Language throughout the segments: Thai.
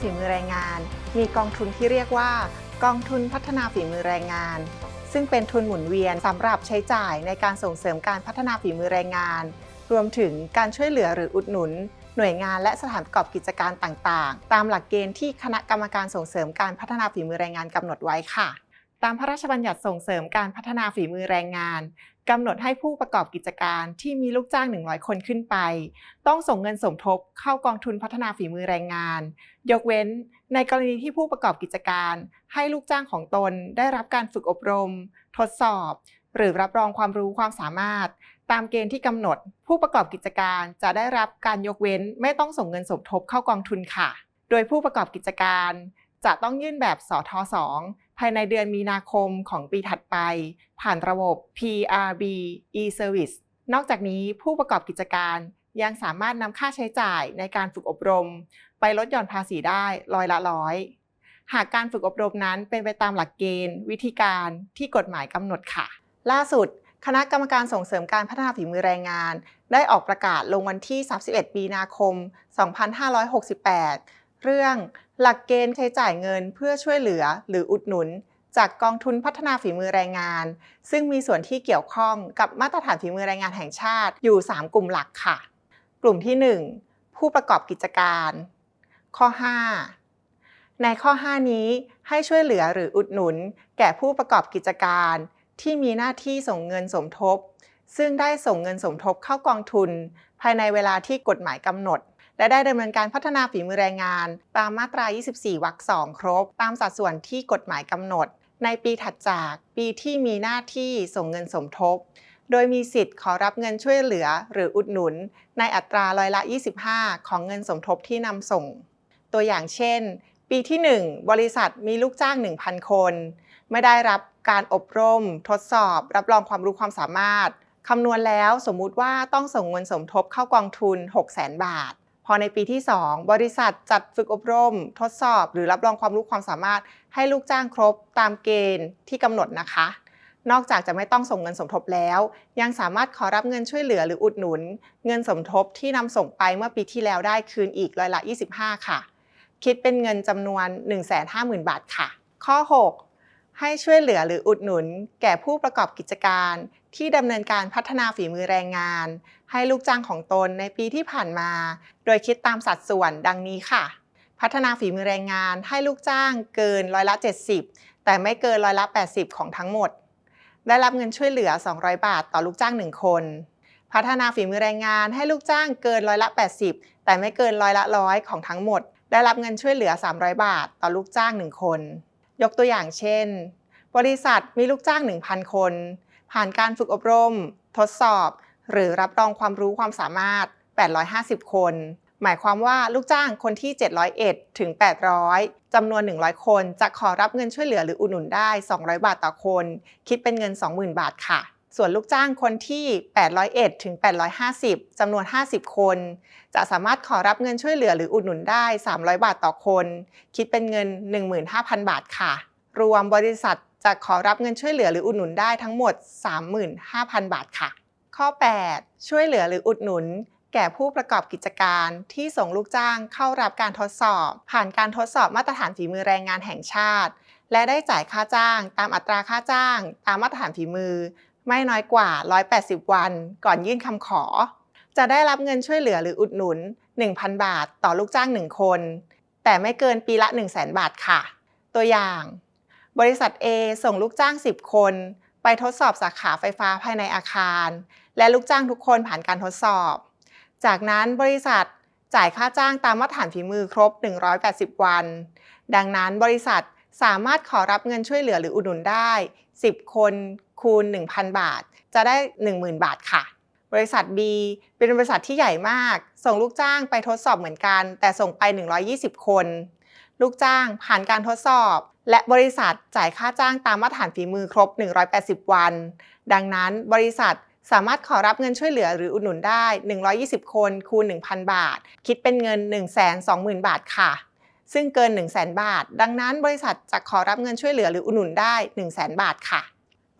ฝีมือแรงงาน มีกองทุนที่เรียกว่า กองทุนพัฒนาฝีมือแรงงาน ซึ่งเป็นทุนหมุนเวียนสำหรับใช้จ่ายในการส่งเสริมการพัฒนาฝีมือแรงงาน รวมถึงการช่วยเหลือหรืออุดหนุน หน่วยงานและสถานประกอบกิจการต่างๆ ตามหลักเกณฑ์ที่คณะกรรมการส่งเสริมการพัฒนาฝีมือแรงงานกำหนดไว้ค่ะ ตามพระราชบัญญัติส่งเสริมการพัฒนาฝีมือแรงงานกำหนดให้ผู้ประกอบกิจการที่มีลูกจ้าง 100 คนขึ้นไป ต้องส่งเงินสมทบเข้ากองทุนพัฒนาฝีมือแรงงาน ยกเว้นในกรณีที่ผู้ประกอบกิจการ ให้ลูกจ้างของตนได้รับการฝึกอบรม ทดสอบ หรือรับรองความรู้ความสามารถ ตามเกณฑ์ที่กำหนด ผู้ประกอบกิจการจะได้รับการยกเว้น ไม่ต้องส่งเงินสมทบเข้ากองทุนค่ะ โดยผู้ประกอบกิจการจะต้องยื่นแบบสท2 ภายในเดือนมีนาคมของปีถัดไป ผ่านระบบ PRB e-service นอกจากนี้ผู้ประกอบกิจการยังสามารถนำค่าใช้จ่ายในการฝึกอบรม ไปลดหย่อนภาษีได้ร้อยละร้อย หากการฝึกอบรมนั้นเป็นไปตามหลักเกณฑ์ วิธีการที่กฎหมายกำหนดค่ะ ล่าสุด คณะกรรมการส่งเสริมการพัฒนาฝีมือแรงงาน ได้ออกประกาศลงวันที่ 31 มีนาคม 2568 เรื่องหลักเกณฑ์ใช้จ่ายเงินเพื่อช่วยเหลือหรืออุดหนุน จากกองทุนพัฒนาฝีมือแรงงาน ซึ่งมีส่วนที่เกี่ยวข้องกับมาตรฐานฝีมือแรงงานแห่งชาติอยู่ 3 กลุ่มหลักค่ะ กลุ่มที่ 1 ผู้ประกอบกิจการ ข้อ 5 ในข้อ 5 นี้ให้ช่วยเหลือหรืออุดหนุน แก่ผู้ประกอบกิจการ ที่มีหน้าที่ส่งเงินสมทบ ซึ่งได้ส่งเงินสมทบเข้ากองทุน ภายในเวลาที่กฎหมายกำหนด และได้ดำเนินการพัฒนาฝีมือแรงงาน ตามมาตรา 24 วรรค 2 ครบ ตามสัดส่วนที่กฎหมายกำหนด ในปีถัดจากปีที่มีหน้าที่ส่งเงินสมทบ โดยมีสิทธิ์ขอรับเงินช่วยเหลือ หรืออุดหนุน ในอัตราร้อยละ 25 ของเงินสมทบที่นำส่ง ตัวอย่างเช่น ปีที่ 1 บริษัทมีลูกจ้าง 1,000 คน ไม่ได้รับการอบรม ทดสอบ รับรองความรู้ความสามารถคำนวณแล้วสมมุติว่าต้องส่งเงินสมทบเข้ากองทุน 600,000 บาท อในปีที่ 2 บริษัทจัดฝึกอบรม ทดสอบ หรือรับรองความรู้ความสามารถให้ลูกจ้างครบตามเกณฑ์ที่กำหนดนะคะ นอกจากจะไม่ต้องส่งเงินสมทบแล้ว ยังสามารถขอรับเงินช่วยเหลือหรืออุดหนุน เงินสมทบที่นำส่งไปเมื่อปีที่แล้วได้คืนอีกร้อยละ 25 ค่ะ คิดเป็นเงินจำนวน 150,000 บาทค่ะ ข้อ 6 ให้ช่วยเหลือหรืออุดหนุน แก่ผู้ประกอบกิจการ ที่ดำเนินการพัฒนาฝีมือแรงงาน ให้ลูกจ้างของตนในปีที่ผ่านมา โดยคิดตามสัดส่วนดังนี้ค่ะ พัฒนาฝีมือแรงงานให้ลูกจ้างเกินร้อยละ 70 แต่ไม่เกินร้อยละ 80 ของทั้งหมด ได้รับเงินช่วยเหลือ 200 บาทต่อลูกจ้าง 1 คน พัฒนาฝีมือแรงงานให้ลูกจ้างเกินร้อยละ 80 แต่ไม่เกินร้อยละร้อยของทั้งหมด ได้รับเงินช่วยเหลือ 300 บาทต่อลูกจ้าง 1 คน ยกตัวอย่างเช่น บริษัทมีลูกจ้าง 1,000 คน ผ่านการฝึกอบรม ทดสอบ หรือรับรองความรู้ความสามารถ 850 คน หมายความว่าลูกจ้างคนที่ 701 ถึง 800 จำนวน 100 คน จะขอรับเงินช่วยเหลือหรืออุดหนุนได้ 200 บาทต่อคน คิดเป็นเงิน 20,000 บาทค่ะ ส่วนลูกจ้างคนที่ 801 ถึง 850 จำนวน 50 คน จะสามารถขอรับเงินช่วยเหลือหรืออุดหนุนได้ 300 บาทต่อคน คิดเป็นเงิน 15,000 บาทค่ะ รวมบริษัทจะขอรับเงินช่วยเหลือหรืออุดหนุนได้ทั้งหมด 35,000 บาทค่ะ ข้อ 8 ช่วยเหลือหรืออุดหนุน แก่ผู้ประกอบกิจการที่ส่งลูกจ้างเข้ารับการทดสอบ ผ่านการทดสอบมาตรฐานฝีมือแรงงานแห่งชาติ และได้จ่ายค่าจ้าง ตามอัตราค่าจ้าง ตามมาตรฐานฝีมือ ไม่น้อยกว่า 180 วัน ก่อนยื่นคำขอ จะได้รับเงินช่วยเหลือหรืออุดหนุน 1,000 บาท ต่อลูกจ้าง 1 คน แต่ไม่เกินปีละ 1,000 0 บาทค่ะ ตัวอย่าง บริษัท A ส่งลูกจ้าง 10 คน ไปทดสอบสาขาไฟฟ้าภายในอาคาร และลูกจ้างทุกคนผ่านการทดสอบ จากนั้นบริษัทจ่ายค่าจ้างตามมาตรฐานฝีมือครบ 180 วัน ดังนั้นบริษัทสามารถขอรับเงินช่วยเหลือหรืออุดหนุนได้ 10 คนคูณ 1,000 บาท จะได้ 10,000 บาทค่ะ บริษัท B เป็นบริษัทที่ใหญ่มาก ส่งลูกจ้างไปทดสอบเหมือนกัน แต่ส่งไป 120 คน ลูกจ้างผ่านการทดสอบ และบริษัทจ่ายค่าจ้างตามมาตรฐานฝีมือครบ 180 วัน ดังนั้นบริษัทสามารถขอรับเงินช่วยเหลือหรืออุดหนุนได้ 120 คนคูณ 1,000 บาท คิดเป็นเงิน 120,000 บาทค่ะ ซึ่งเกิน 100,000 บาท ดังนั้นบริษัทจะขอรับเงินช่วยเหลือหรืออุดหนุนได้ 100,000 บาทค่ะ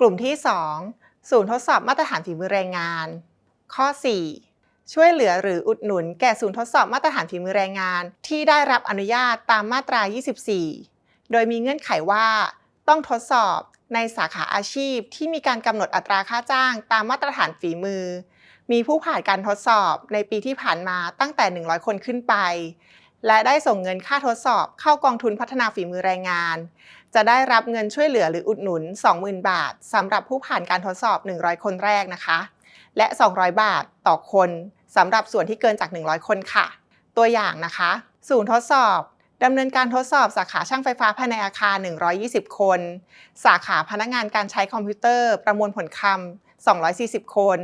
กลุ่มที่ 2 ศูนย์ทดสอบมาตรฐานฝีมือแรงงาน ข้อ 4 ช่วยเหลือหรืออุดหนุนแก่ศูนย์ทดสอบมาตรฐานฝีมือแรงงาน ที่ได้รับอนุญาตตามมาตรา 24 โดยมีเงื่อนไขว่า ต้องทดสอบในสาขาอาชีพที่มีการกำหนดอัตราค่าจ้างตามมาตรฐานฝีมือ มีผู้ผ่านการทดสอบในปีที่ผ่านมาตั้งแต่ 100 คนขึ้นไป และได้ส่งเงินค่าทดสอบเข้ากองทุนพัฒนาฝีมือแรงงาน จะได้รับเงินช่วยเหลือหรืออุดหนุน 20,000 บาทสำหรับผู้ผ่านการทดสอบ 100 คนแรกนะคะ และ 200 บาทต่อคนสำหรับส่วนที่เกินจาก 100 คนค่ะ ตัวอย่างนะคะ ศูนย์ทดสอบดำเนินการทดสอบสาขาช่างไฟฟ้าภายในอาคาร 120 คน สาขาพนักงานการใช้คอมพิวเตอร์ ประมวลผลคำ 240 คน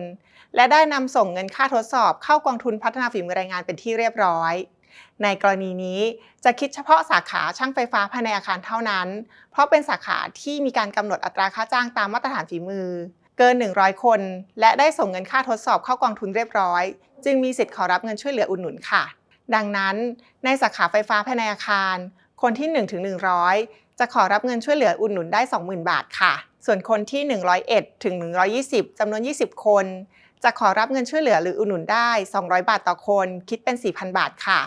และได้นำส่งเงินค่าทดสอบเข้ากองทุนพัฒนาฝีมือแรงงานเป็นที่เรียบร้อย ในกรณีนี้จะคิดเฉพาะสาขาช่างไฟฟ้าภายในอาคารเท่านั้น เพราะเป็นสาขาที่มีการกำหนดอัตราค่าจ้างตามมาตรฐานฝีมือ เกิน 100 คน และได้ส่งเงินค่าทดสอบเข้ากองทุนเรียบร้อย จึงมีสิทธิ์ขอรับเงินช่วยเหลืออุดหนุนค่ะ ดังนั้น ในสาขาไฟฟ้าภายในอาคาร คนที่1ถึง100 จะขอรับเงินช่วยเหลืออุดหนุนได้ 20,000 บาทค่ะ ส่วนคนที่ 101ถึง120 จำนวน 20 คน จะขอรับเงินช่วยเหลือหรืออุดหนุนได้ 200 บาทต่อคน คิดเป็น 4,000 บาทค่ะ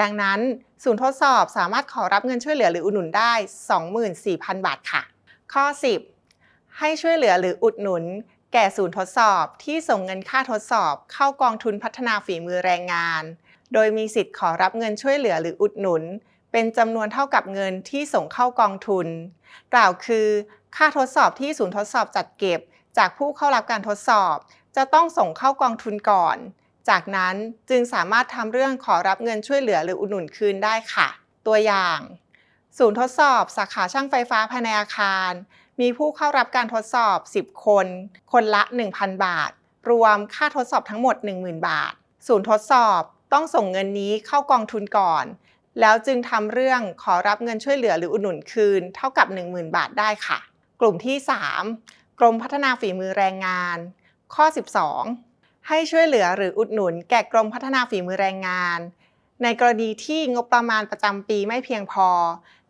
ดังนั้นศูนย์ทดสอบสามารถขอรับเงินช่วยเหลือหรืออุดหนุนได้ 24,000 บาทค่ะ ข้อ 10 ให้ช่วยเหลือหรืออุดหนุน แก่ศูนย์ทดสอบที่ส่งเงินค่าทดสอบเข้ากองทุนพัฒนาฝีมือแรงงาน โดยมีสิทธิ์ขอรับเงินช่วยเหลือหรืออุดหนุน เป็นจำนวนเท่ากับเงินที่ส่งเข้ากองทุน กล่าวคือ ค่าทดสอบที่ศูนย์ทดสอบจัดเก็บ จากผู้เข้ารับการทดสอบ จะต้องส่งเข้ากองทุนก่อน จากนั้นจึงสามารถทำเรื่องขอรับเงินช่วยเหลือหรืออุดหนุนคืนได้ค่ะ ตัวอย่าง ศูนย์ทดสอบ สาขาช่างไฟฟ้าภายในอาคาร มีผู้เข้ารับการทดสอบ 10 คน คนละ 1,000 บาท รวมค่าทดสอบทั้งหมด 10,000 บาท ศูนย์ทดสอบต้องส่งเงินนี้เข้ากองทุนก่อน แล้วจึงทำเรื่องขอรับเงินช่วยเหลือหรืออุดหนุนคืน เท่ากับ 10,000 บาทได้ค่ะ กลุ่มที่ 3 กรมพัฒนาฝีมือแรงงาน ข้อ 12 ให้ช่วยเหลือหรืออุดหนุนแก่กรมพัฒนาฝีมือแรงงาน ในกรณีที่งบประมาณประจำปีไม่เพียงพอ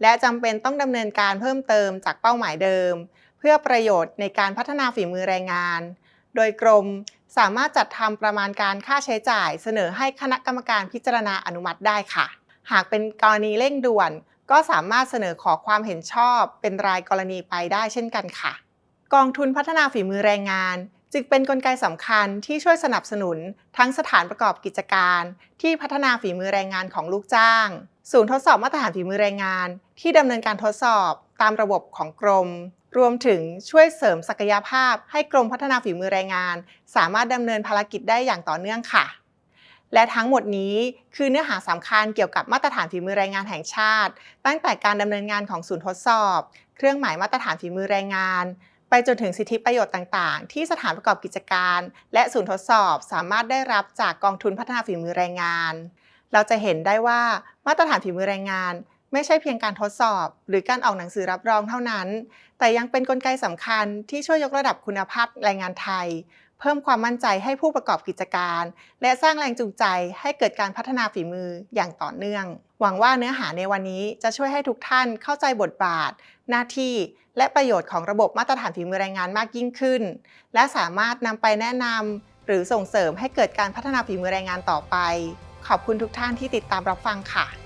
และจำเป็นต้องดำเนินการเพิ่มเติมจากเป้าหมายเดิม เพื่อประโยชน์ในการพัฒนาฝีมือแรงงาน โดยกรมสามารถจัดทำประมาณการค่าใช้จ่ายเสนอให้คณะกรรมการพิจารณาอนุมัติได้ค่ะ หากเป็นกรณีเร่งด่วน ก็สามารถเสนอขอความเห็นชอบ เป็นรายกรณีไปได้เช่นกันค่ะ กองทุนพัฒนาฝีมือแรงงาน จึงเป็นนกลไกสำคัญที่ช่วยสนับสนุน ทั้งสถานประกอบกิจการ ที่พัฒนาฝีมือแรงงานของลูกจ้าง ศูนย์ทดสอบมาตรฐานฝีมือแรงงาน ที่ดำเนินการทดสอบตามระบบของกรม รวมถึงช่วยเสริมศักยภาพ ให้กรมพัฒนาฝีมือแรงงาน สามารถดำเนินภารกิจได้อย่างต่อเนื่องค่ะ และทั้งหมดนี้คือเนื้อหาสำคัญเกี่ยวกับมาตรฐานฝีมือแรงงานแห่งชาติ ตั้งแต่การดำเนินงานของศูนย์ทดสอบ เครื่องหมายมาตรฐานฝีมือแรงงาน ไปจนถึงสิทธิประโยชน์ต่างๆ ที่สถานประกอบกิจการ และศูนย์ทดสอบสามารถได้รับจากกองทุนพัฒนาฝีมือแรงงาน เราจะเห็นได้ว่ามาตรฐานฝีมือแรงงาน ไม่ใช่เพียงการทดสอบ หรือการออกหนังสือรับรองเท่านั้น แต่ยังเป็นนกลไกสำคัญที่ช่วยยกระดับคุณภาพแรงงานไทย เพิ่มความมั่นใจให้ผู้ประกอบกิจการ และสร้างแรงจูงใจให้เกิดการพัฒนาฝีมืออย่างต่อเนื่อง หวังว่าเนื้อหาในวันนี้จะช่วยให้ทุกท่านเข้าใจบทบาท หน้าที่ และประโยชน์ของระบบมาตรฐานฝีมือแรงงานมากยิ่งขึ้น และสามารถนำไปแนะนำหรือส่งเสริมให้เกิดการพัฒนาฝีมือแรงงานต่อไป ขอบคุณทุกท่านที่ติดตามรับฟังค่ะ